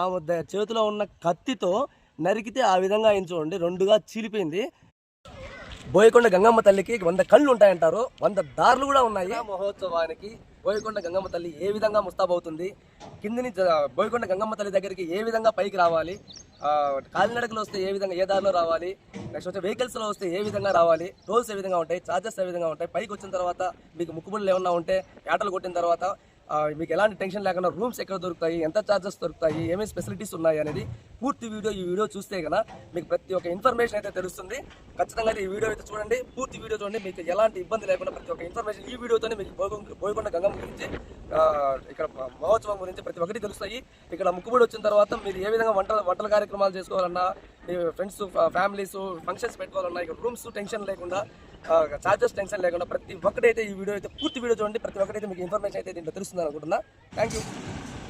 ఆమె చేతిలో ఉన్న కత్తితో నరికితే ఆ విధంగా ఆయన చూడండి. రెండుగా చీలిపోయింది. బోయకొండ గంగమ్మ తల్లికి వంద కళ్ళు ఉంటాయంటారు. వంద దారులు కూడా ఉన్నాయి. మహోత్సవానికి బోయకొండ గంగమ్మ తల్లి ఏ విధంగా ముస్తాబవుతుంది? కింది నుంచి బోయకొండ గంగమ్మ తల్లి దగ్గరికి ఏ విధంగా పైకి రావాలి? కాలినడకలు వస్తే ఏ విధంగా ఏ దారిలో రావాలి? నెక్స్ట్ వచ్చే వెహికల్స్లో వస్తే ఏ విధంగా రావాలి? టోల్స్ ఏ విధంగా ఉంటాయి? చార్జెస్ ఏ విధంగా ఉంటాయి? పైకి వచ్చిన తర్వాత మీకు ముక్కుబుళ్ళు ఏమన్నా ఉంటే ఏటలు కొట్టిన తర్వాత మీకు ఎలాంటి టెన్షన్ లేకుండా రూమ్స్ ఎక్కడ దొరుకుతాయి ఎంత చార్జెస్ దొరుకుతాయి ఏమేమి ఫెసిలిటీస్ ఉన్నాయి అనేది పూర్తి వీడియో ఈ వీడియో చూస్తే కదా మీకు ప్రతి ఒక్క ఇన్ఫర్మేషన్ అయితే తెలుస్తుంది. ఖచ్చితంగా అయితే ఈ వీడియో అయితే చూడండి. పూర్తి వీడియో చూడండి. మీకు ఎలాంటి ఇబ్బంది లేకుండా ప్రతి ఒక్క ఇన్ఫర్మేషన్ ఈ వీడియోతోనే మీకు బోయకొండ- గంగమ్మ గురించి ఇక్కడ మహోత్సవం గురించి ప్రతి ఒక్కటి తెలుస్తాయి. ఇక్కడ ముక్కుబడి వచ్చిన తర్వాత మీరు ఏ విధంగా వంటల వంటల కార్యక్రమాలు చేసుకోవాలన్నా మీ ఫ్రెండ్స్ ఫ్యామిలీస్ ఫంక్షన్స్ పెట్టుకోవాలన్నా ఇక్కడ రూమ్స్ టెన్షన్ లేకుండా చార్జెస్ టెన్షన్ లేకుండా ప్రతి ఒక్కటైతే ఈ వీడియో అయితే పూర్తి వీడియో చూడండి. ప్రతి ఒక్కటైతే మీకు ఇన్ఫర్మేషన్ అయితే దీంట్లో తెలుస్తుంది అనుకుంటున్నా. Thank you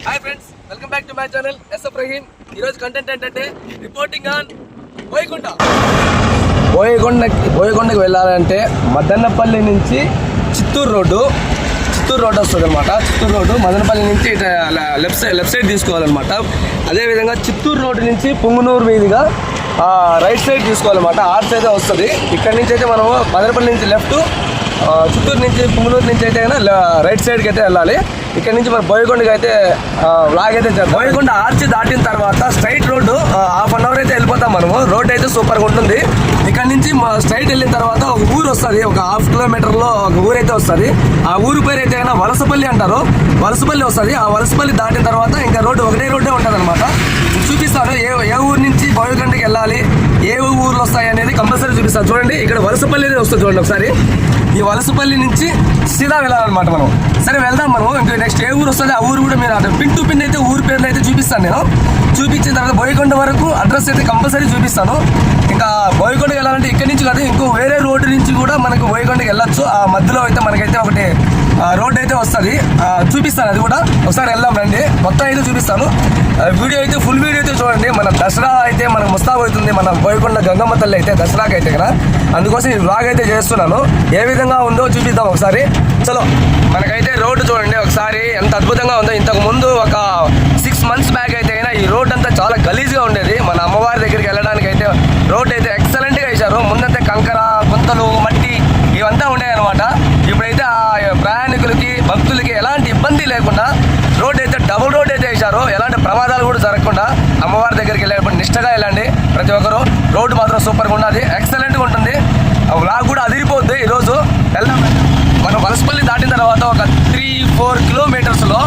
hi friends welcome back to my channel SF Rahim ఈరోజు కంటెంట్ ఏంటంటే రిపోర్టింగ్ ఆన్ బోయకొండ బోయకొండకి బోయకొండకి వెళ్ళాలంటే మదన్నపల్లి నుంచి చిత్తూరు రోడ్డు చిత్తూరు రోడ్డు వస్తుంది అనమాట చిత్తూరు రోడ్డు మదనపల్లి నుంచి లెఫ్ట్ సైడ్ లెఫ్ట్ సైడ్ తీసుకోవాలన్నమాట. అదేవిధంగా చిత్తూరు రోడ్డు నుంచి పొంగునూరు మీదుగా రైట్ సైడ్ తీసుకోవాలన్నమాట ఆర్చ్ అయితే వస్తుంది. ఇక్కడ నుంచి అయితే మనము మదనపల్లి నుంచి లెఫ్ట్ చిత్తూరు నుంచి పుంగనూరు నుంచి అయితే రైట్ సైడ్కి అయితే వెళ్ళాలి. ఇక్కడ నుంచి మన బోయకొండకి అయితే లాగ్ అయితే బోయకొండ ఆర్చి దాటిన తర్వాత straight road half an hour అయితే వెళ్ళిపోతాం మనము. రోడ్ అయితే సూపర్గా ఉంటుంది. ఇక్కడ నుంచి స్ట్రైట్ వెళ్ళిన తర్వాత ఒక ఊరు వస్తుంది. ఒక హాఫ్ కిలోమీటర్లో ఒక ఊరు అయితే వస్తుంది. ఆ ఊరు పేరు అయితే అయినా వలసపల్లి అంటారు. వలసపల్లి వస్తుంది. ఆ వలసపల్లి దాటిన తర్వాత ఇంకా రోడ్డు ఒకటే రోడ్డే ఉంటుంది అనమాట చూపిస్తాను. ఏ ఏ ఊరు నుంచి బోయకొండకి వెళ్ళాలి ఏ ఊర్లు వస్తాయి అనేది కంపల్సరీ చూపిస్తాను. చూడండి ఇక్కడ వలసపల్లి అనేది వస్తుంది చూడండి ఒకసారి. ఈ వలసపల్లి నుంచి సీదా వెళ్ళాలన్నమాట మనం. సరే వెళ్దాం మనం. ఇంకా నెక్స్ట్ ఏ ఊరు వస్తుంది ఆ ఊరు కూడా మీరు అంటే పిన్ టు పిన్ అయితే ఊరు పేర్లు అయితే చూపిస్తాను నేను. చూపించిన తర్వాత బోయకొండ వరకు అడ్రస్ అయితే కంపల్సరీ చూపిస్తాను. ఇంకా బోయకొండకి వెళ్ళాలంటే ఇక్కడి నుంచి కాదు ఇంకో వేరే రోడ్డు నుంచి కూడా మనకు బోయకొండకి వెళ్ళొచ్చు. ఆ మధ్యలో అయితే మనకైతే ఒకటి రోడ్ అయితే వస్తుంది. చూపిస్తాను అది కూడా. ఒకసారి వెళ్దాం రండి. మొత్తం అయితే చూపిస్తాను. వీడియో అయితే ఫుల్ వీడియో అయితే చూడండి. మన దసరా అయితే మనకు ముస్తాబ్ అవుతుంది. మన బోయకొండ గంగమ్మ తల్లి అయితే దసరాకి అయితే కదా. అందుకోసం ఈ బ్లాగ్ అయితే చేస్తున్నాను. ఏ విధంగా ఉందో చూపిద్దాం ఒకసారి. చలో మనకైతే రోడ్డు చూడండి. ఒకసారి ఎంత అద్భుతంగా ఉందో. ఇంతకు ముందు ఒక సిక్స్ మంత్స్ బ్యాక్ అయితే అయినా ఈ రోడ్ అంతా చాలా గలీజ్గా ఉండేది. మన అమ్మవారి దగ్గరికి వెళ్ళడానికి అయితే రోడ్ అయితే ఎక్సలెంట్గా వేశారు. ముందంతా కంకర గుంతలు మట్టి ఇవంతా ఉండేవి అనమాట ఇప్పుడైతే ఆ భక్తులకి ఎలాంటి ఇబ్బంది లేకుండా రోడ్ అయితే డబుల్ రోడ్ అయితే వేశారు. ఎలాంటి ప్రమాదాలు కూడా జరగకుండా అమ్మవారి దగ్గరికి వెళ్ళేటప్పుడు నిష్టగా వెళ్ళండి. ప్రతి ఒక్కరు రోడ్డు మాత్రం సూపర్గా ఉన్నది. ఎక్సలెంట్గా ఉంటుంది. నాకు కూడా అదిరిపోద్ది ఈరోజు. వెళ్దాం. మనం వలసపల్లి దాటిన తర్వాత ఒక త్రీ ఫోర్ కిలోమీటర్స్లో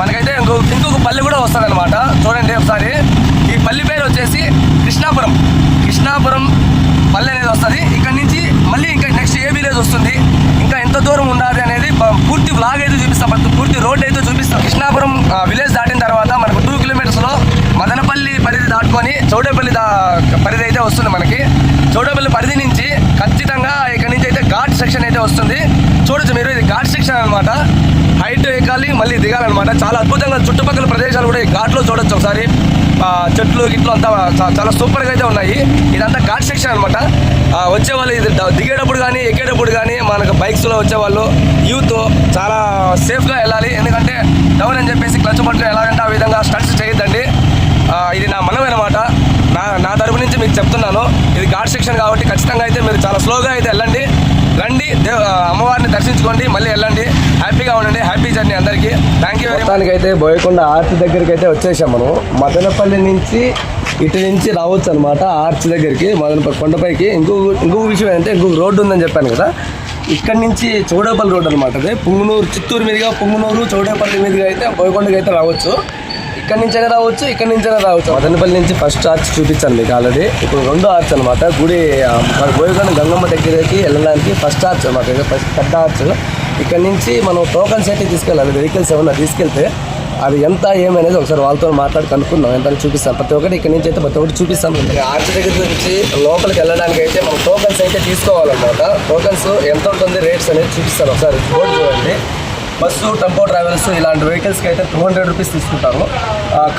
మనకైతే ఇంకో ఇంకొక పల్లి కూడా వస్తుంది అనమాట చూడండి ఒకసారి. ఈ పల్లి పేరు వచ్చేసి కృష్ణాపురం. కృష్ణాపురం పల్లె అనేది వస్తుంది. ఇక్కడ నుంచి మళ్ళీ ఇంకా నెక్స్ట్ ఏ విలేజ్ వస్తుంది. ఇంకా ఎంత దూరం ఉండాలి అనేది పూర్తి బ్లాగ్ అయితే చూపిస్తాం. పూర్తి రోడ్ అయితే చూపిస్తాం. కృష్ణాపురం విలేజ్ దాటిన తర్వాత మనకు టూ కిలోమీటర్స్లో మదనపల్లి పరిధి దాటుకొని చౌడేపల్లి దా పరిధి అయితే వస్తుంది మనకి. చౌడేపల్లి పరిధి నుంచి ఖచ్చితంగా ఇక్కడ నుంచి అయితే ఘాట్ సెక్షన్ అయితే వస్తుంది. చూడొచ్చు మీరు ఇది ఘాట్ సెక్షన్ అనమాట హైట్ ఎక్కాలి మళ్ళీ దిగాలన్నమాట. చాలా అద్భుతంగా చుట్టుపక్కల ప్రదేశాలు కూడా ఈ ఘాట్లో చూడొచ్చు ఒకసారి. చెట్లు గిట్లు అంతా చాలా సూపర్గా అయితే ఉన్నాయి. ఇదంతా ఘాట్ సెక్షన్ అనమాట వచ్చే వాళ్ళు ఇది దిగేటప్పుడు కానీ ఎక్కేటప్పుడు కానీ మనకు బైక్స్లో వచ్చేవాళ్ళు యూత్ చాలా సేఫ్గా వెళ్ళాలి. ఎందుకంటే డౌన్ అని చెప్పేసి క్లచ్ బట్టలు ఎలాగంటే ఆ విధంగా స్టంట్స్ చేయొద్దండి. ఇది నా మనమే అనమాట నా నా తరపు నుంచి మీకు చెప్తున్నాను. ఇది ఘాట్ సెక్షన్ కాబట్టి ఖచ్చితంగా అయితే మీరు చాలా స్లోగా అయితే వెళ్ళండి. రండి దేవ అమ్మవారిని దర్శించుకోండి మళ్ళీ వెళ్ళండి. హ్యాపీగా ఉండండి హ్యాపీ జర్నీ అందరికీ. థ్యాంక్ యూ వెరీ అయితే బోయకొండ ఆర్చ్ దగ్గరికి అయితే వచ్చేసాం మనం. మదనపల్లి నుంచి ఇటు నుంచి రావచ్చు అనమాట ఆర్చ్ దగ్గరికి మదనపల్లి కొండపైకి. ఇంకో ఇంకొక విషయం ఏంటంటే ఇంకొక రోడ్డు ఉందని చెప్పాను కదా. ఇక్కడ నుంచి చౌడేపల్లి రోడ్ అనమాట అదే. పుంగునూరు చిత్తూరు మీదుగా పుంగునూరు చౌడేపల్లి మీదుగా అయితే బోయకొండకి అయితే రావచ్చు. ఇక్కడ నుంచైనా రావచ్చు ఇక్కడ నుంచైనా రావచ్చు. మదనపల్లి నుంచి ఫస్ట్ ఆర్చ్ చూపించాను మీకు ఆల్రెడీ ఇప్పుడు రెండో ఆర్చ్ అనమాట గుడి ఆ, మన గంగమ్మ దగ్గరికి వెళ్ళడానికి ఫస్ట్ ఆర్చ్ అనమాట పెద్ద ఆర్చ్ ఇక్కడ నుంచి మనం టోకన్స్ అయితే తీసుకెళ్ళాలి. వెహికల్స్ ఏమన్నా తీసుకెళ్తే అది ఎంత ఏమనేది ఒకసారి వాళ్ళతో మాట్లాడి కనుక్కుందాం. ఎంత చూపిస్తాం. చూపిస్తాను ప్రతి ఒక్కటి ఇక్కడ నుంచి అయితే ప్రతి ఒక్కటి చూపిస్తాను ఆర్చ్ దగ్గర నుంచి లోపలికి వెళ్ళడానికి అయితే మనం టోకన్స్ అయితే తీసుకోవాలన్నమాట. టోకన్స్ ఎంత ఉంటుంది రేట్స్ అనేది చూపిస్తాను ఒకసారి. బోర్డు చూడండి. బస్సు టెంపో ట్రావెల్స్ ఇలాంటి వెహికల్స్కి అయితే టూ హండ్రెడ్ రూపీస్ తీసుకుంటాము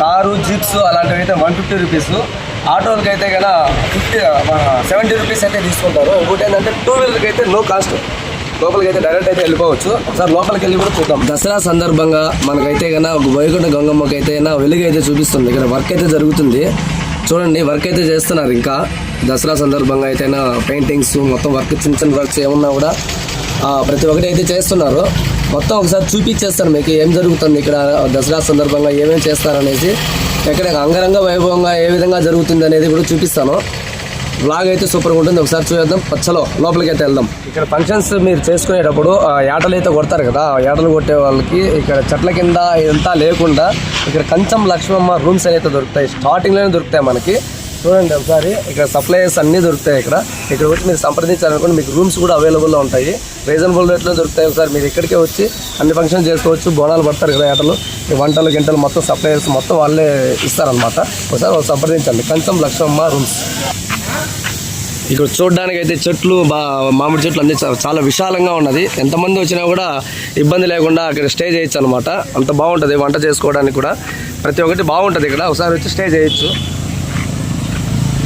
కారు జీప్స్ అలాంటివి అయితే వన్ ఫిఫ్టీ రూపీస్. ఆటోలకి అయితే కన్నా ఫిఫ్టీ సెవెంటీ రూపీస్ అయితే తీసుకుంటారు. ఇంకోటి ఏంటంటే టూ వీలర్కి అయితే నో కాస్ట్ లోపలికి అయితే డైరెక్ట్ అయితే వెళ్ళిపోవచ్చు. ఒకసారి లోపలికి వెళ్ళి కూడా చూద్దాం. దసరా సందర్భంగా మనకైతే కన్నా ఒక వైకుంఠ గంగమ్మకి అయితే వెలుగు అయితే చూపిస్తుంది. ఇక్కడ వర్క్ అయితే జరుగుతుంది. చూడండి వర్క్ అయితే చేస్తున్నారు ఇంకా. దసరా సందర్భంగా అయితే పెయింటింగ్స్ మొత్తం వర్క్ చిన్న చిన్న వర్క్స్ ఏమున్నా కూడా ప్రతి ఒక్కటి అయితే చేస్తున్నారు. మొత్తం ఒకసారి చూపించేస్తాను మీకు ఏం జరుగుతుంది ఇక్కడ దసరా సందర్భంగా ఏమేమి చేస్తారనేసి. ఎక్కడ అంగరంగ వైభవంగా ఏ విధంగా జరుగుతుంది అనేది కూడా చూపిస్తాను. బ్లాగ్ అయితే సూపర్గా ఉంటుంది. ఒకసారి చూద్దాం పచ్చలో లోపలికి అయితే వెళ్దాం. ఇక్కడ ఫంక్షన్స్ మీరు చేసుకునేటప్పుడు ఆ ఏటలు అయితే కొడతారు కదా. ఆ ఏటలు కొట్టే వాళ్ళకి ఇక్కడ చెట్ల కింద ఇదంతా లేకుండా ఇక్కడ కంచం లక్ష్మమ్మ రూమ్స్ అయితే దొరుకుతాయి. స్టార్టింగ్లోనే దొరుకుతాయి మనకి. చూడండి ఒకసారి. ఇక్కడ సప్లైయర్స్ అన్నీ దొరుకుతాయి ఇక్కడ. ఇక్కడ వచ్చి మీరు సంప్రదించాలనుకోండి మీకు రూమ్స్ కూడా అవైలబుల్లో ఉంటాయి. రీజనబుల్ రేట్లో దొరుకుతాయి ఒకసారి. మీరు ఇక్కడికే వచ్చి అన్ని ఫంక్షన్ చేసుకోవచ్చు. బోనాలు పడతారు కదా ఏటలు. ఈ వంటలు గింటలు మొత్తం సప్లైయర్స్ మొత్తం వాళ్ళే ఇస్తారనమాట ఒకసారి వాళ్ళు సంప్రదించండి. కంచం లక్ష్మమ్మ రూమ్స్. ఇక్కడ చూడడానికి అయితే చెట్లు బా మామిడి చెట్లు అన్ని చాలా విశాలంగా ఉన్నది. ఎంతమంది వచ్చినా కూడా ఇబ్బంది లేకుండా అక్కడ స్టే చేయొచ్చు అనమాట అంత బాగుంటుంది వంట చేసుకోవడానికి కూడా. ప్రతి ఒక్కటి బాగుంటుంది ఇక్కడ. ఒకసారి వచ్చి స్టే చేయొచ్చు.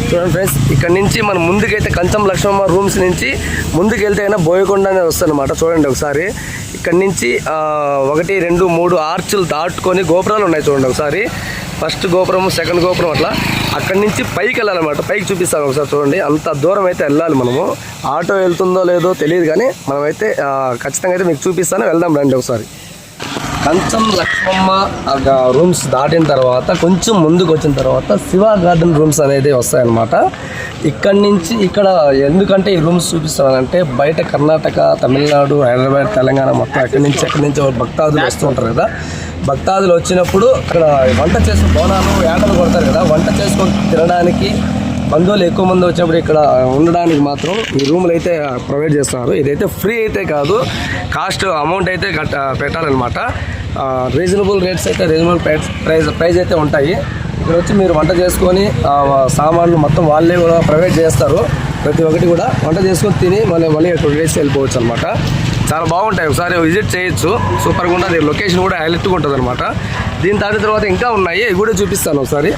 చూడండి ఫ్రెండ్స్ ఇక్కడ నుంచి మనం ముందుకైతే కంచం లక్ష్మమ్మ రూమ్స్ నుంచి ముందుకు వెళ్తే అయినా బోయకొండ అనేది వస్తుందన్నమాట. చూడండి ఒకసారి. ఇక్కడ నుంచి ఒకటి రెండు మూడు ఆర్చులు దాటుకొని గోపురాలు ఉన్నాయి చూడండి ఒకసారి. ఫస్ట్ గోపురం సెకండ్ గోపురం అట్లా. అక్కడి నుంచి పైకి వెళ్ళాలన్నమాట. పైకి చూపిస్తాను ఒకసారి చూడండి. అంత దూరం అయితే వెళ్ళాలి మనము. ఆటో వెళ్తుందో లేదో తెలియదు కానీ మనమైతే ఖచ్చితంగా అయితే మీకు చూపిస్తాను. వెళ్దాం రండి ఒకసారి. కంచం లక్ష్మమ్మ రూమ్స్ దాటిన తర్వాత కొంచెం ముందుకు వచ్చిన తర్వాత శివ గార్డెన్ రూమ్స్ అనేది వస్తాయన్నమాట. ఇక్కడి నుంచి ఇక్కడ ఎందుకంటే ఈ రూమ్స్ చూపిస్తానంటే బయట కర్ణాటక తమిళనాడు హైదరాబాద్ తెలంగాణ మొత్తం ఎక్కడి నుంచి ఎక్కడి నుంచి భక్తాదులు వస్తుంటారు కదా. భక్తాదులు వచ్చినప్పుడు అక్కడ వంట చేసిన బోనాలు ఏటలు కొడతారు కదా. వంట చేసుకొని తినడానికి బంధువులు ఎక్కువ మంది వచ్చినప్పుడు ఇక్కడ ఉండడానికి మాత్రం ఈ రూమ్లు అయితే ప్రొవైడ్ చేస్తున్నారు. ఇదైతే ఫ్రీ అయితే కాదు కాస్ట్ అమౌంట్ అయితే కట్ట పెట్టాలన్నమాట. రీజనబుల్ రేట్స్ అయితే రీజనబుల్ ప్రైస్ ప్రైస్ అయితే ఉంటాయి. ఇక్కడ వచ్చి మీరు వంట చేసుకొని సామాన్లు మొత్తం వాళ్ళే కూడా ప్రొవైడ్ చేస్తారు. ప్రతి ఒక్కటి కూడా వంట చేసుకొని తిని మళ్ళీ మళ్ళీ టూ డేస్ వెళ్ళిపోవచ్చు అనమాట చాలా బాగుంటాయి. ఒకసారి విజిట్ చేయొచ్చు. సూపర్గా ఉంటుంది. లొకేషన్ కూడా హైలైట్గా ఉంటుంది అనమాట దీని దాని తర్వాత ఇంకా ఉన్నాయి. ఇవి కూడా చూపిస్తాను ఒకసారి.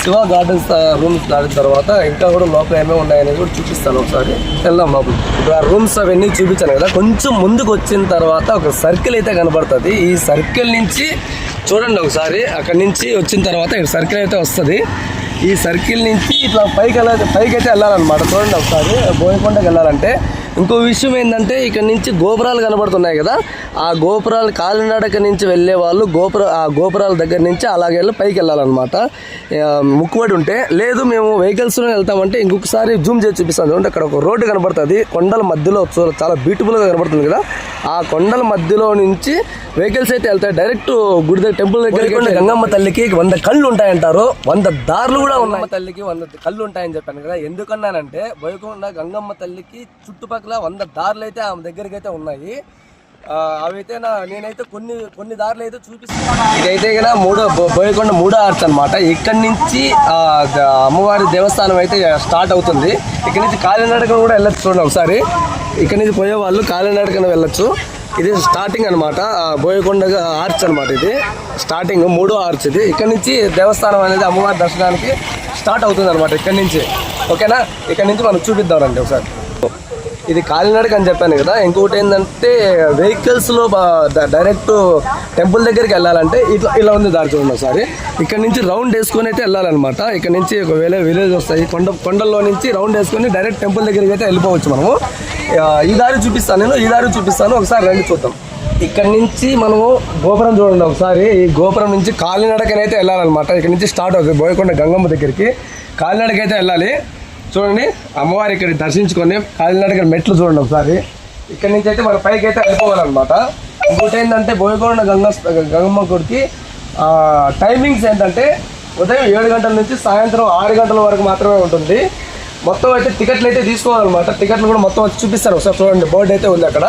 శివ గార్డెన్స్ రూమ్స్ దాటిన తర్వాత ఇంకా కూడా లోపల ఏమేమి ఉన్నాయని కూడా చూపిస్తాను ఒకసారి. వెళ్దాం లోపల ఇప్పుడు ఆ రూమ్స్ అవన్నీ చూపించాను కదా కొంచెం ముందుకు వచ్చిన తర్వాత ఒక సర్కిల్ అయితే కనబడుతుంది. ఈ సర్కిల్ నుంచి చూడండి ఒకసారి అక్కడి నుంచి వచ్చిన తర్వాత ఇక్కడ సర్కిల్ అయితే వస్తుంది. ఈ సర్కిల్ నుంచి ఇట్లా పైకి వెళ్ళ పైకి అయితే వెళ్ళాలన్నమాట. చూడండి ఒకసారి బోయకొండకి వెళ్ళాలంటే ఇంకో విషయం ఏంటంటే ఇక్కడ నుంచి గోపురాలు కనబడుతున్నాయి కదా ఆ గోపురాలు కాలినడక నుంచి వెళ్ళే వాళ్ళు గోపుర ఆ గోపురాల దగ్గర నుంచి అలాగే వెళ్ళి పైకి వెళ్ళాలన్నమాట. ముక్కుబడి ఉంటే లేదు మేము వెహికల్స్లో వెళ్తామంటే ఇంకొకసారి జూమ్ చేసి చూపిస్తాను. చూడండి అక్కడ ఒక రోడ్డు కనబడుతుంది కొండల మధ్యలో చాలా బ్యూటిఫుల్గా కనబడుతుంది కదా. ఆ కొండల మధ్యలో నుంచి వెహికల్స్ అయితే వెళ్తాయి. డైరెక్ట్ గుడి దగ్గర టెంపుల్ దగ్గర గంగమ్మ తల్లికి వంద కళ్ళు ఉంటాయంటారు. వంద దారులు కూడా ఉన్నాయి. తల్లికి వంద కళ్ళు ఉంటాయని చెప్పాను కదా. ఎందుకన్నానంటే బోయకొండ గంగమ్మ తల్లికి చుట్టుపక్కల వంద దారులు అయితే ఆమె దగ్గరికి అయితే ఉన్నాయి అవైతే నా నేనైతే కొన్ని కొన్ని దారులు అయితే చూపిస్తాను. ఇదైతే కదా మూడో బోయకొండ మూడో ఆర్చ్ అనమాట ఇక్కడి నుంచి అమ్మవారి దేవస్థానం అయితే స్టార్ట్ అవుతుంది. ఇక్కడ నుంచి కాలినడకను కూడా వెళ్ళొచ్చు చూడండి ఒకసారి. ఇక్కడ నుంచి పోయేవాళ్ళు కాలినడకన వెళ్ళొచ్చు. ఇది స్టార్టింగ్ అనమాట బోయకొండ ఆర్చ్ అనమాట ఇది. స్టార్టింగ్ మూడో ఆర్చ్ ఇది. ఇక్కడ నుంచి దేవస్థానం అనేది అమ్మవారి దర్శనానికి స్టార్ట్ అవుతుంది అనమాట ఇక్కడ నుంచి. ఓకేనా? ఇక్కడ నుంచి మనం చూపిద్దాం రండి ఒకసారి. ఇది కాలినడక అని చెప్పాను కదా. ఇంకొకటి ఏంటంటే వెహికల్స్లో డైరెక్ట్ టెంపుల్ దగ్గరికి వెళ్ళాలంటే ఇట్లా ఇలా ఉంది దారి చూడండి ఒకసారి. ఇక్కడ నుంచి రౌండ్ వేసుకొని అయితే వెళ్ళాలన్నమాట. ఇక్కడ నుంచి ఒకవేళ విలేజ్ వస్తాయి కొండ కొండల్లో నుంచి రౌండ్ వేసుకొని డైరెక్ట్ టెంపుల్ దగ్గరికి అయితే వెళ్ళిపోవచ్చు మనము. ఈ దారి చూపిస్తాను నేను ఈ దారి చూపిస్తాను. ఒకసారి రండి చూద్దాం. ఇక్కడ నుంచి మనము గోపురం చూడండి ఒకసారి. ఈ గోపురం నుంచి కాలినడకనైతే వెళ్ళాలన్నమాట. ఇక్కడ నుంచి స్టార్ట్ అవుతుంది. బోయకొండ గంగమ్మ దగ్గరికి కాలినడకైతే వెళ్ళాలి. చూడండి అమ్మవారి ఇక్కడ దర్శించుకొని కాలినడక మెట్లు చూడండి ఒకసారి. ఇక్కడ నుంచి అయితే మన పైకి అయితే వెళ్ళిపోవాలన్నమాట. ఇంకోటి ఏంటంటే బోయకొండ గంగ గంగమ్మ గుడికి టైమింగ్స్ ఏంటంటే ఉదయం ఏడు గంటల నుంచి సాయంత్రం ఆరు గంటల వరకు మాత్రమే ఉంటుంది. మొత్తం అయితే టికెట్లు అయితే తీసుకోవాలన్నమాట. టికెట్లు కూడా మొత్తం వచ్చి చూపిస్తారు ఒకసారి చూడండి. బోర్డు అయితే ఉంది అక్కడ.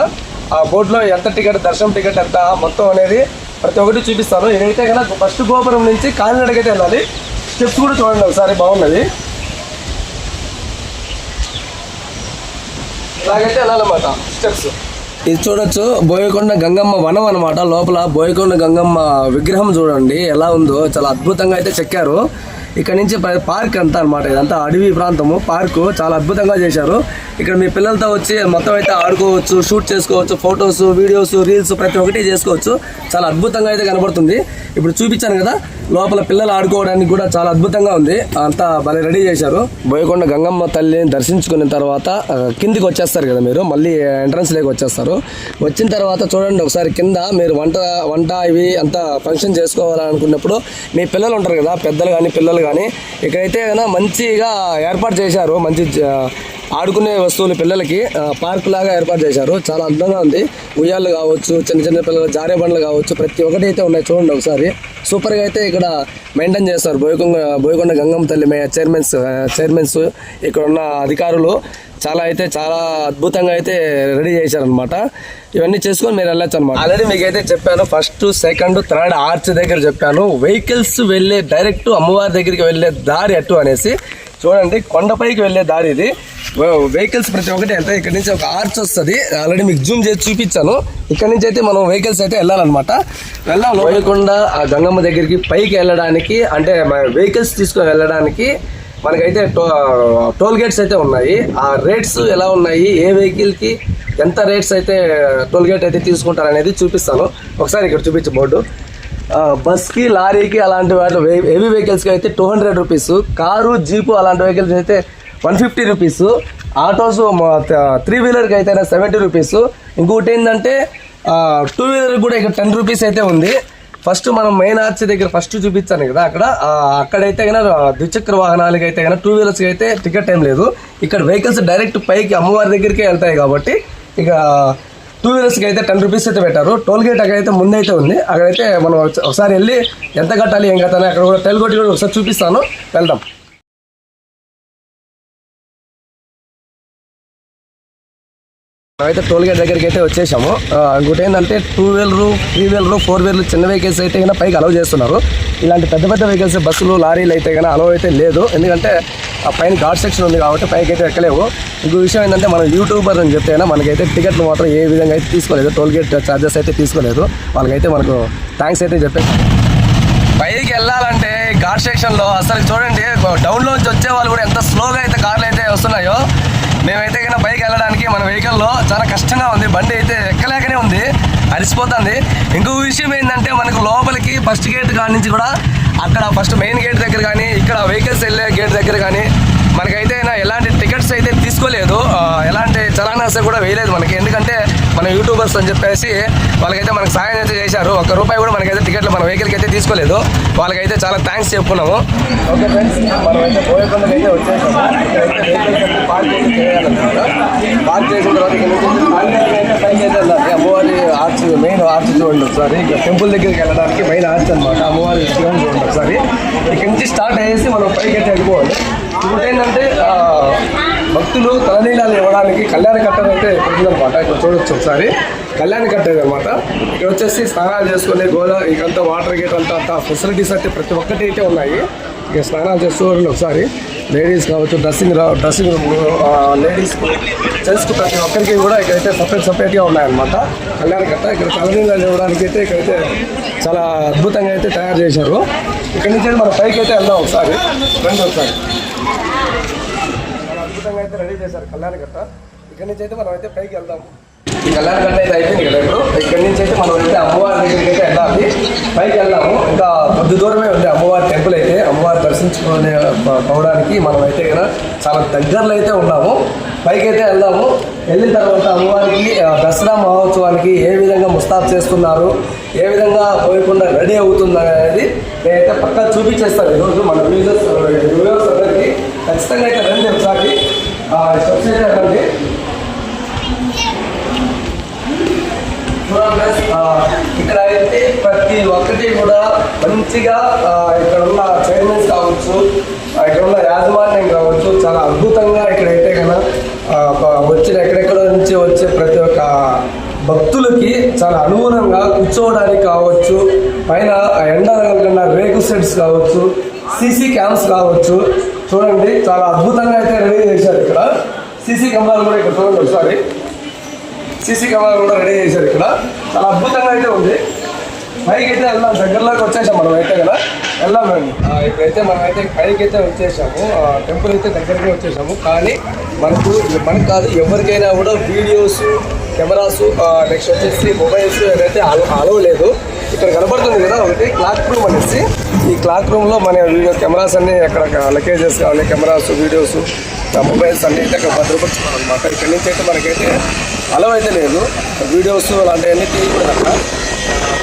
ఆ బోర్డులో ఎంత టికెట్ దర్శనం టికెట్ ఎంత మొత్తం అనేది ప్రతి ఒక్కటి చూపిస్తాను. ఏదైతే కనుక ఫస్ట్ గోపురం నుంచి కాలినడకైతే వెళ్ళాలి. స్టెప్స్ కూడా చూడండి ఒకసారి బాగున్నది ఇలాగైతే వెళ్ళాలన్నమాట. స్టెప్స్ ఇది చూడొచ్చు. బోయకొండ గంగమ్మ వనం అనమాట లోపల బోయకొండ గంగమ్మ విగ్రహం చూడండి. ఎలా ఉందో చాలా అద్భుతంగా అయితే చెక్కారు. ఇక్కడ నుంచి పార్క్ అంతా అనమాట ఇదంతా అడవి ప్రాంతము. పార్కు చాలా అద్భుతంగా చేశారు. ఇక్కడ మీ పిల్లలతో వచ్చి మొత్తం అయితే ఆడుకోవచ్చు షూట్ చేసుకోవచ్చు ఫొటోస్ వీడియోస్ రీల్స్ ప్రతి ఒక్కటి చేసుకోవచ్చు. చాలా అద్భుతంగా అయితే కనబడుతుంది. ఇప్పుడు చూపించాను కదా లోపల పిల్లలు ఆడుకోవడానికి కూడా చాలా అద్భుతంగా ఉంది. అంతా భలే రెడీ చేశారు. బోయకొండ గంగమ్మ తల్లిని దర్శించుకున్న తర్వాత కిందికి వచ్చేస్తారు కదా మీరు. మళ్ళీ ఎంట్రన్స్ లేకి వచ్చేస్తారు. వచ్చిన తర్వాత చూడండి ఒకసారి కింద మీరు వంట వంట ఇవి అంతా ఫంక్షన్ చేసుకోవాలనుకున్నప్పుడు మీ పిల్లలు ఉంటారు కదా పెద్దలు కానీ పిల్లలు కానీ ఇక్కడైతే మంచిగా ఏర్పాటు చేశారు మంచి ఆడుకునే వస్తువులు పిల్లలకి పార్క్ లాగా ఏర్పాటు చేశారు. చాలా అందంగా ఉంది. ఉయ్యాలు కావచ్చు చిన్న చిన్న పిల్లల జారే బండ్లు కావచ్చు ప్రతి ఒక్కటి అయితే ఉన్నాయి చూడండి ఒకసారి. సూపర్గా అయితే ఇక్కడ మెయింటైన్ చేస్తారు. బోయకొండ బోయకొండ గంగమ్మ తల్లి మే చైర్మన్స్ చైర్మన్స్ ఇక్కడ ఉన్న అధికారులు చాలా అయితే చాలా అద్భుతంగా అయితే రెడీ చేశారనమాట ఇవన్నీ చేసుకొని మీరు వెళ్ళొచ్చు అనమాట ఆల్రెడీ మీకు అయితే చెప్పాను ఫస్ట్ సెకండ్ థర్డ్ ఆర్చ్ దగ్గర చెప్పాను. వెహికల్స్ వెళ్ళే డైరెక్ట్ అమ్మవారి దగ్గరికి వెళ్ళే దారి అటు అనేసి చూడండి కొండపైకి వెళ్ళే దారి ఇది. వెహికల్స్ ప్రతి ఒక్కటి వెళ్తాయి ఇక్కడ నుంచి ఒక ఆర్చ్ వస్తుంది. ఆల్రెడీ మీకు జూమ్ చేసి చూపించాను. ఇక్కడ నుంచి అయితే మనం వెహికల్స్ అయితే వెళ్ళాలన్నమాట. వెళ్ళాం పోయకుండా ఆ గంగమ్మ దగ్గరికి పైకి వెళ్ళడానికి అంటే వెహికల్స్ తీసుకొని వెళ్ళడానికి మనకైతే టో టోల్ గేట్స్ అయితే ఉన్నాయి. ఆ రేట్స్ ఎలా ఉన్నాయి? ఏ వెహికల్కి ఎంత రేట్స్ అయితే టోల్ గేట్ అయితే తీసుకుంటారు అనేది చూపిస్తాను. ఒకసారి ఇక్కడ చూపించు బోర్డు. బస్కి లారీకి అలాంటి వాటి హెవీ వెహికల్స్కి అయితే two hundred rupees car jeep అలాంటి వెహికల్స్ అయితే one fifty rupees autos three వీలర్కి అయితే సెవెంటీ రూపీస్ ఇంకొకటి ఏంటంటే టూ వీలర్ కూడా ఇక్కడ టెన్ రూపీస్ అయితే ఉంది. ఫస్ట్ మనం మెయిన్ ఆర్చ్ దగ్గర ఫస్ట్ చూపించాను కదా అక్కడ. అక్కడైతే కనుక ద్విచక్ర వాహనాలకి అయితే కనుక టూ వీలర్స్కి అయితే టికెట్ ఏం లేదు. ఇక్కడ వెహికల్స్ డైరెక్ట్ పైకి అమ్మవారి దగ్గరికే వెళ్తాయి కాబట్టి ఇక టూ వీలర్స్కి అయితే టెన్ రూపీస్ అయితే పెట్టారు. టోల్ గేట్ అయితే ముందైతే ఉంది. అక్కడైతే మనం ఒకసారి వెళ్ళి ఎంత కట్టాలి ఏం కట్టాలి అక్కడ కూడా టెల్ కొట్టి కూడా ఒకసారి చూపిస్తాను. వెళ్దాం. అయితే టోల్ గేట్ దగ్గరికి అయితే వచ్చేసాము. ఇంకోటి ఏంటంటే two wheeler three wheeler four wheeler చిన్న వెహికల్స్ అయితే కన్నా పైకి అలౌ చేస్తున్నారు. ఇలాంటి పెద్ద పెద్ద వెహికల్స్ బస్సులు లారీలు అయితే కన్నా అలౌ అయితే లేదు. ఎందుకంటే ఆ పైన ఘాట్ సెక్షన్ ఉంది కాబట్టి పైకి అయితే ఎక్కలేవు. ఇంకో విషయం ఏంటంటే మనం యూట్యూబర్ అని చెప్తే మనకైతే టికెట్లు మాత్రం ఏ విధంగా అయితే తీసుకోలేదు. టోల్ గేట్ ఛార్జెస్ అయితే తీసుకోలేదు. వాళ్ళకైతే మనకు థ్యాంక్స్ అయితే చెప్పేసి పైకి వెళ్ళాలంటే ఈ ఘాట్ అసలు చూడండి డౌన్లోంచి వచ్చే వాళ్ళు కూడా ఎంత స్లోగా అయితే కార్లు అయితే వస్తున్నాయో. మేమైతే కన్నా పైకి వెళ్ళడానికి మన వెహికల్లో చాలా కష్టంగా ఉంది. బండి అయితే ఎక్కలేకనే ఉంది. అరిసిపోతుంది ఇంకో విషయం ఏంటంటే మనకు లోపలికి ఫస్ట్ గేట్ కాడి నుంచి కూడా అక్కడ ఫస్ట్ మెయిన్ గేట్ దగ్గర కానీ ఇక్కడ వెహికల్స్ వెళ్ళే గేట్ దగ్గర కానీ మనకైతే ఎలాంటి టికెట్స్ అయితే తీసుకోలేదు. ఎలాంటి చలానాస్ కూడా వేయలేదు మనకి. ఎందుకంటే మన యూట్యూబర్స్ అని చెప్పేసి వాళ్ళకైతే మనకు సాయం అయితే చేశారు. ఒక్క రూపాయి కూడా మనకైతే టికెట్లు మన వెహికల్కి అయితే తీసుకోలేదు. వాళ్ళకైతే చాలా థ్యాంక్స్ చెప్పుకున్నాము. ఓకే ఫ్రెండ్స్ మనమైతే పోయేకొండకి అయితే వచ్చేసాము. చేయాలన్నమాట. పార్క్ చేసిన తర్వాత అయితే పైకి అయితే వెళ్ళాలి. అమ్మవారి ఆర్చ్ మెయిన్ ఆర్చ్ చూడండి ఒకసారి. ఇక టెంపుల్ దగ్గరికి వెళ్ళడానికి మెయిన్ ఆర్చ్ అనమాట అమ్మవారి శివం చూడండి ఒకసారి. ఇక్కడ నుంచి స్టార్ట్ అయ్యేసి మనం పైకి అయితే వెళ్ళిపోవాలి. ఇంకోటి ఏంటంటే భక్తులు తలనీలాలు ఇవ్వడానికి కళ్యాణ కట్టడం అయితే ఇక్కడ ఉందన్నమాట ఇక్కడ చూడొచ్చు ఒకసారి. కళ్యాణ కట్టేది అనమాట ఇక్కడ వచ్చేసి స్నానాలు చేసుకునే గోదా ఇకంతా వాటర్ గేట్ అంతా అంతా ఫెసిలిటీస్ అయితే ప్రతి ఒక్కటి అయితే ఉన్నాయి. ఇక స్నానాలు చేస్తూ ఒకసారి. లేడీస్ కావచ్చు డ్రెస్సింగ్ డ్రెస్సింగ్ రూమ్ లేడీస్ జెంట్స్కి ప్రతి ఒక్కరికి కూడా ఇక్కడైతే సపరేట్ సపరేట్గా ఉన్నాయన్నమాట. కళ్యాణ కట్ట ఇక్కడ తలనీలాలు ఇవ్వడానికి అయితే ఇక్కడైతే చాలా అద్భుతంగా అయితే తయారు చేశారు. ఇక్కడ నుంచి మనం పైకి అయితే వెళ్దాం ఒకసారి. రండి ఒకసారి. అయితే రెడీ చేశారు కళ్యాణ కట్ట. ఇక్కడ నుంచి అయితే మనం అయితే పైకి వెళ్దాము. ఈ కళ్యాణ కట్ట అయితే అయిపోయింది కదా ఇప్పుడు? ఇక్కడ నుంచి అయితే మనం అయితే అమ్మవారి దగ్గరికి అయితే వెళ్ళాలి. పైకి వెళ్దాము. ఇంకా కొద్ది దూరమే ఉంది అమ్మవారి టెంపుల్ అయితే. అమ్మవారి దర్శించుకునే పోవడానికి మనం అయితే కదా చాలా దగ్గరలో అయితే ఉన్నాము. పైకి అయితే వెళ్దాము. వెళ్ళిన తర్వాత అమ్మవారికి దసరా మహోత్సవానికి ఏ విధంగా ముస్తాబ్ చేస్తున్నారు ఏ విధంగా పోయకుండా రెడీ అవుతుంది అనేది నేనైతే పక్కా చూపించేస్తాను. ఈరోజు మన వ్యూజర్స్ వ్యూవర్స్ అందరికీ ఖచ్చితంగా అయితే రండి ఒకసారి సబ్సిడీ స్టెప్స్ అయితే ఇక్కడ అయితే ప్రతి ఒక్కటి కూడా మంచిగా ఇక్కడ ఉన్న చైర్మన్స్ కావచ్చు ఇక్కడ ఉన్న యాజమాన్యం కావచ్చు చాలా అద్భుతంగా ఇక్కడైతే కన్నా వచ్చిన ఎక్కడెక్కడ నుంచి వచ్చే ప్రతి ఒక్క భక్తులకి చాలా అనుగుణంగా కూర్చోవడానికి కావచ్చు పైన ఎండ రేకు సెట్స్ కావచ్చు సీసీ క్యామ్స్ కావచ్చు. చూడండి చాలా అద్భుతంగా అయితే రెడీ చేశారు ఇక్కడ. సీసీ కెమెరాలు కూడా ఇక్కడ చూడండి ఒకసారి. సీసీ కెమెరాలు కూడా రెడీ చేశారు ఇక్కడ. చాలా అద్భుతంగా అయితే ఉంది. పైకి అయితే వెళ్దాం. దగ్గరలోకి వచ్చేసాం మనం అయితే కదా. వెళ్దాం మేము ఇప్పుడైతే మనం అయితే పైకి అయితే వచ్చేసాము టెంపుల్ అయితే దగ్గరికి వచ్చేసాము. కానీ మనకు మనకు కాదు ఎవరికైనా కూడా వీడియోస్ కెమెరాస్ నెక్స్ట్ వచ్చేసి మొబైల్స్ ఏదైతే అలవ్ లేదు ఇక్కడ కనబడుతుంది కదా ఒకటి క్లాక్ రూమ్ అనేసి. ఈ క్లాక్ రూమ్లో మన వీడియో కెమెరాస్ అన్ని అక్కడ లగేజెస్ కావాలి కెమెరాస్ వీడియోస్ మొబైల్స్ అన్ని అయితే అక్కడ భద్రపరచుకోవాలన్నమాట ఇక్కడ నుంచి అయితే మనకైతే అలవ్ అయితే లేదు. వీడియోస్ అలాంటివన్నీ తీయకూడదు అక్కడ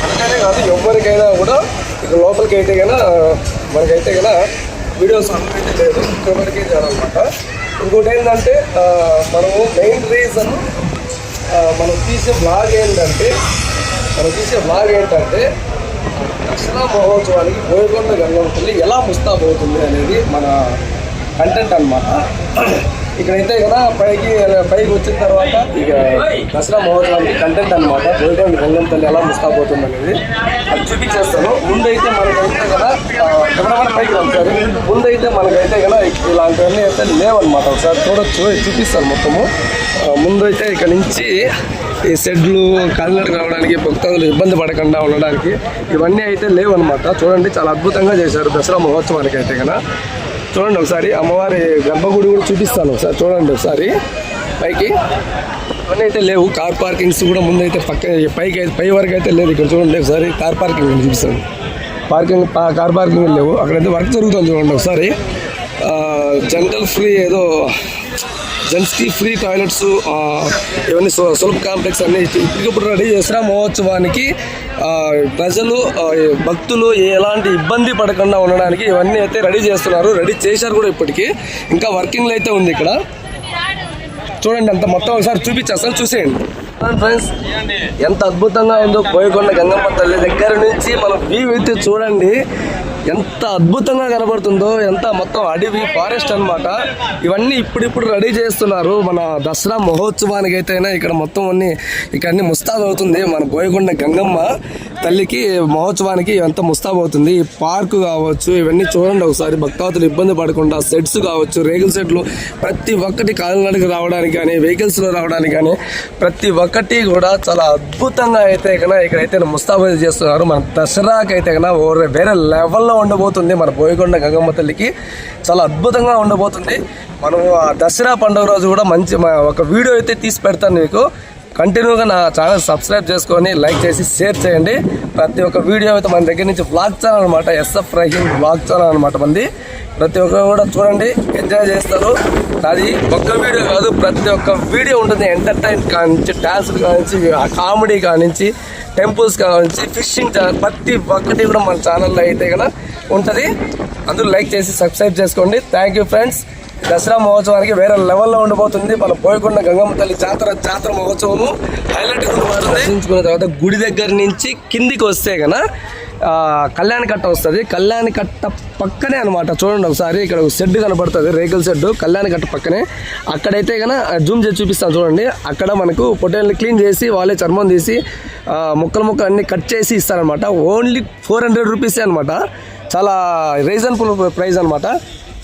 అక్కడే కాదు ఎవరికైనా కూడా ఇక లోపలికి అయితే కన్నా మనకైతే కన్నా వీడియోస్ అయితే లేదు ఇంకొకరికి చేయాలన్నమాట ఇంకోటి ఏంటంటే మనము మెయిన్ రీజన్ మనం తీసే బ్లాగ్ ఏంటంటే మనం తీసే బ్లాగ్ ఏంటంటే దసరా మహోత్సవానికి బోయకొండ గంగమ్మ ఉంటుంది ఎలా ముస్తాబవుతుంది అనేది మన కంటెంట్ అన్నమాట. ఇక్కడైతే కదా పైకి పైకి వచ్చిన తర్వాత ఇక దసరా మహోత్సవానికి కంటెంట్ అనమాట బోయకొండ గంగమ్మ తల్లి ఎలా ముస్తాబోతుంది అనేది అది చూపించేస్తాను. ముందైతే మనకైతే కదా కెమెరామెన్ పైకి వెళ్తారు ముందైతే మనకైతే కదా ఇలాంటివన్నీ అయితే లేవన్నమాట. ఒకసారి చూడొచ్చు చూపిస్తాను మొత్తము. ముందైతే ఇక్కడ నుంచి ఈ షెడ్లు కాలినడక రావడానికి భక్తులు ఇబ్బంది పడకుండా ఉండడానికి ఇవన్నీ అయితే లేవన్నమాట. చూడండి చాలా అద్భుతంగా చేశారు దసరా మహోత్సవానికి అయితే కదా. చూడండి ఒకసారి అమ్మవారి గర్భగుడి కూడా చూపిస్తాను ఒకసారి చూడండి ఒకసారి. పైకి. ఇవన్నీ అయితే లేవు కార్ పార్కింగ్స్ కూడా ముందైతే పక్క పైకి అయితే- పై వరకు అయితే లేదు ఇక్కడ చూడండి ఒకసారి కార్ పార్కింగ్ చూపిస్తాను. పార్కింగ్ కార్ పార్కింగ్ లేవు. అక్కడైతే వర్క్ జరుగుతుంది చూడండి ఒకసారి. జనరల్ ఫ్రీ ఏదో జెంట్స్కి ఫ్రీ టాయిలెట్స్ ఇవన్నీ సు- సులభ కాంప్లెక్స్ అన్ని ఇప్పటికప్పుడు రెడీ చేసిన మహోత్సవానికి ప్రజలు భక్తులు ఎలాంటి ఇబ్బంది పడకుండా ఉండడానికి ఇవన్నీ అయితే రెడీ చేస్తున్నారు. రెడీ చేశారు కూడా ఇప్పటికీ. ఇంకా వర్కింగ్లో అయితే ఉంది ఇక్కడ. చూడండి అంత మొత్తం ఒకసారి చూపించేస్తాను. చూసేయండి. ఫ్రెండ్స్. ఎంత అద్భుతంగా ఉందో కోయకొండ గంగమ్మ తల్లి దగ్గర నుంచి మనం వ్యూ అయితే చూడండి. ఎంత అద్భుతంగా కనబడుతుందో ఎంత మొత్తం అడవి ఫారెస్ట్ అన్నమాట. ఇవన్నీ ఇప్పుడిప్పుడు రెడీ చేస్తున్నారు. మన దసరా మహోత్సవానికి అయితేనే ఇక్కడ మొత్తం అన్ని ఇక్కడ అన్ని ముస్తాబ్ అవుతుంది. మన బోయకొండ గంగమ్మ తల్లికి మహోత్సవానికి ఎంత ముస్తాబ్ అవుతుంది. ఈ పార్క్ కావచ్చు ఇవన్నీ చూడండి ఒకసారి. భక్తాదులు ఇబ్బంది పడకుండా సెట్స్ కావచ్చు రేగుల సెట్లు ప్రతి ఒక్కటి కాలినడక రావడానికి కానీ వెహికల్స్లో రావడానికి కానీ ప్రతి ఒక్క ఒకటి కూడా చాలా అద్భుతంగా అయితే కన్నా ఇక్కడైతే ముస్తాబు చేస్తున్నారు. మన దసరాకి అయితే కన్నా వేరే లెవెల్లో ఉండబోతుంది మన బోయకొండ గంగమ్మ తల్లికి. చాలా అద్భుతంగా ఉండబోతుంది. మనం ఆ దసరా పండుగ రోజు కూడా మంచి ఒక వీడియో అయితే తీసి పెడతాను మీకు. కంటిన్యూగా నా ఛానల్ సబ్స్క్రైబ్ చేసుకొని లైక్ చేసి షేర్ చేయండి. ప్రతి ఒక్క వీడియో అయితే మన దగ్గర నుంచి బ్లాగ్ ఛానల్ అనమాట ఎస్ఎఫ్ రహీం బ్లాగ్ ఛానల్ అనమాట మంది ప్రతి ఒక్కరు కూడా చూడండి ఎంజాయ్ చేస్తారు. అది ఒక్క వీడియో కాదు ప్రతి ఒక్క వీడియో ఉంటుంది. ఎంటర్టైన్ కానించి డాన్స్ కానించి కామెడీ కానించి టెంపుల్స్ కానించి ఫిషింగ్ ప్రతి ఒక్కటి కూడా మన ఛానల్లో అయితే కదా ఉంటుంది. అందరూ లైక్ చేసి సబ్స్క్రైబ్ చేసుకోండి. థ్యాంక్ యూ ఫ్రెండ్స్ దసరా మహోత్సవానికి వేరే లెవెల్లో ఉండిపోతుంది మన పోయకొండ గంగమ్మ తల్లి జాతర జాతర మహోత్సవము హైలైట్ దర్శించుకున్న తర్వాత గుడి దగ్గర నుంచి కిందికి వస్తే కన కళ్యాణ కట్ట వస్తుంది. కళ్యాణ కట్ట పక్కనే అనమాట చూడండి ఒకసారి ఇక్కడ ఒక షెడ్ కనబడుతుంది రేకుల షెడ్ కళ్యాణ కట్ట పక్కనే. అక్కడైతే కన జూమ్ చేసి చూపిస్తాను చూడండి. అక్కడ మనకు పొట్టేల్ని క్లీన్ చేసి వాళ్ళే చర్మం తీసి ముక్కలు ముక్కలు అన్ని కట్ చేసి ఇస్తారనమాట ఓన్లీ ఫోర్ హండ్రెడ్ రూపీసే అనమాట చాలా రీజనబుల్ ప్రైస్ అనమాట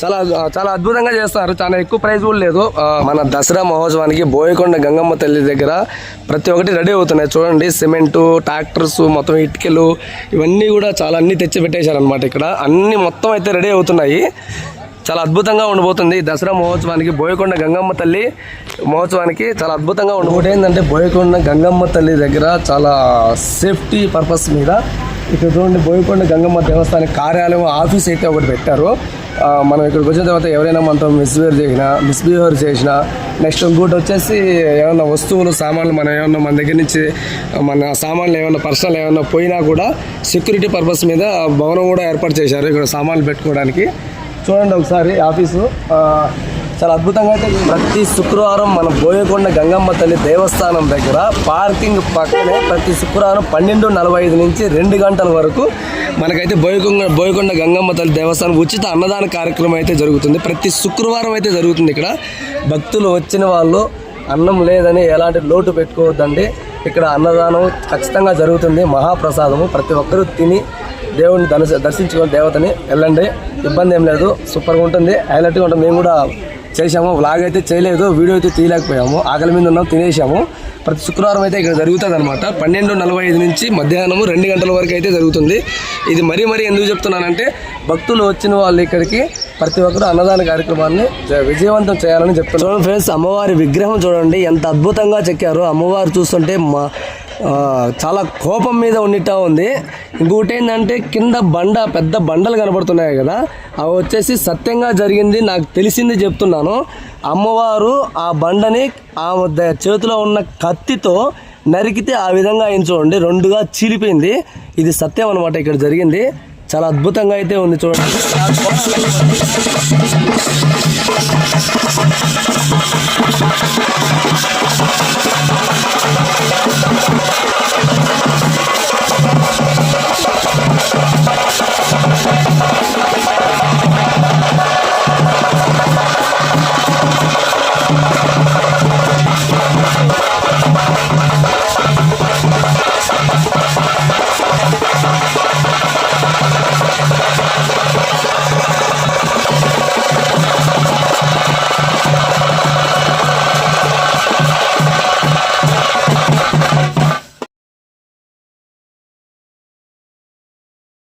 చాలా చాలా అద్భుతంగా చేస్తారు. చాలా ఎక్కువ ప్రైజ్ కూడా లేదు. మన దసరా మహోత్సవానికి బోయకొండ గంగమ్మ తల్లి దగ్గర ప్రతి ఒక్కటి రెడీ అవుతున్నాయి. చూడండి సిమెంటు ట్రాక్టర్స్ మొత్తం ఇటుకలు ఇవన్నీ కూడా చాలా అన్ని తెచ్చి పెట్టేశారనమాట ఇక్కడ. అన్ని మొత్తం అయితే రెడీ అవుతున్నాయి. చాలా అద్భుతంగా ఉండబోతుంది ఈ దసరా మహోత్సవానికి బోయకొండ గంగమ్మ తల్లి మహోత్సవానికి. చాలా అద్భుతంగా ఉండబోతుంది. ఏంటంటే బోయకొండ గంగమ్మ తల్లి దగ్గర చాలా సేఫ్టీ పర్పస్ మీద ఇక్కడ చూడండి బోయకొండ గంగమ్మ దేవస్థానం కార్యాలయం ఆఫీస్ అయితే ఒకటి పెట్టారు. మనం ఇక్కడికి వచ్చిన తర్వాత ఎవరైనా మనతో మిస్బిహేవ్ చేసినా మిస్బిహేవ్ చేసినా నెక్స్ట్ ఇంకోటి వచ్చేసి ఏమైనా వస్తువులు సామాన్లు మనం ఏమన్నా మన దగ్గర నుంచి మన సామాన్లు ఏమైనా పర్సనల్ ఏమైనా పోయినా కూడా సెక్యూరిటీ పర్పస్ మీద భవనం కూడా ఏర్పాటు చేశారు. ఇక్కడ సామాన్లు పెట్టుకోవడానికి. చూడండి ఒకసారి ఆఫీసు. చాలా అద్భుతంగా అయితే ప్రతి శుక్రవారం మన బోయకొండ గంగమ్మ తల్లి దేవస్థానం దగ్గర పార్కింగ్ పక్కనే ప్రతి శుక్రవారం పన్నెండు నలభై ఐదు నుంచి రెండు గంటల వరకు మనకైతే బోయకొండ బోయకొండ గంగమ్మ తల్లి దేవస్థానం ఉచిత అన్నదాన కార్యక్రమం అయితే జరుగుతుంది. ప్రతి శుక్రవారం అయితే జరుగుతుంది ఇక్కడ. భక్తులు వచ్చిన వాళ్ళు అన్నం లేదని ఎలాంటి లోటు పెట్టుకోవద్దండి. ఇక్కడ అన్నదానం ఖచ్చితంగా జరుగుతుంది. మహాప్రసాదము. ప్రతి ఒక్కరూ తిని దేవుడిని దర్శించుకొని దేవతని వెళ్ళండి. ఇబ్బంది ఏం లేదు. సూపర్గా ఉంటుంది. హైలైట్గా ఉంటుంది. మేము కూడా చేసాము వ్లాగ్ అయితే చేయలేదు వీడియో అయితే తీయలేకపోయాము. ఆకలి మీద ఉన్నాం తినేసాము ప్రతి శుక్రవారం అయితే ఇక్కడ జరుగుతుంది అనమాట పన్నెండు నలభై ఐదు నుంచి మధ్యాహ్నం రెండు గంటల వరకు అయితే జరుగుతుంది. ఇది మరీ మరీ ఎందుకు చెప్తున్నానంటే భక్తులు వచ్చిన వాళ్ళు ఇక్కడికి ప్రతి ఒక్కరు అన్నదాన కార్యక్రమాన్ని జ- విజయవంతం చేయాలని చెప్తున్నాను చూడండి ఫ్రెండ్స్ అమ్మవారి విగ్రహం చూడండి ఎంత అద్భుతంగా చెక్కారు. అమ్మవారు చూస్తుంటే మా చాలా కోపం మీద ఉండిటా ఉంది. ఇంకొకటి ఏంటంటే కింద బండ పెద్ద బండలు కనబడుతున్నాయి కదా. అవి వచ్చేసి సత్యంగా జరిగింది నాకు తెలిసింది చెప్తున్నాను. అమ్మవారు ఆ బండని ఆ చేతిలో ఉన్న కత్తితో నరికితే ఆ విధంగా అయింది చూడండి. రెండుగా చీలిపోయింది. ఇది సత్యం అనమాట ఇక్కడ జరిగింది. చాలా అద్భుతంగా అయితే ఉంది చూడండి.